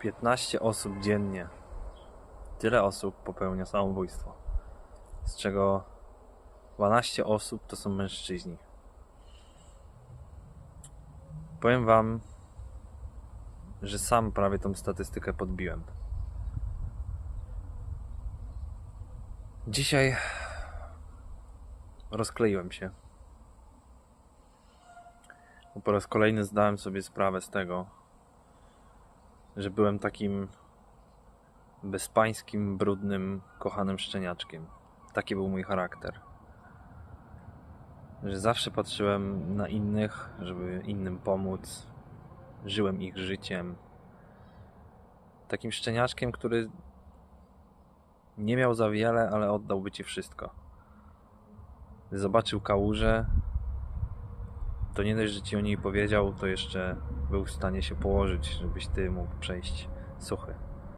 15 osób dziennie. Tyle osób popełnia samobójstwo. Z czego 12 osób to są mężczyźni. Powiem wam, że sam prawie tą statystykę podbiłem. Dzisiaj rozkleiłem się. Bo po raz kolejny zdałem sobie sprawę z tego, że byłem takim bezpańskim, brudnym, kochanym szczeniaczkiem. Taki był mój charakter. Że zawsze patrzyłem na innych, żeby innym pomóc. Żyłem ich życiem. Takim szczeniaczkiem, który nie miał za wiele, ale oddałby ci wszystko. Zobaczył kałużę, to nie dość, że ci o niej powiedział, to jeszcze był w stanie się położyć, żebyś ty mógł przejść suchy.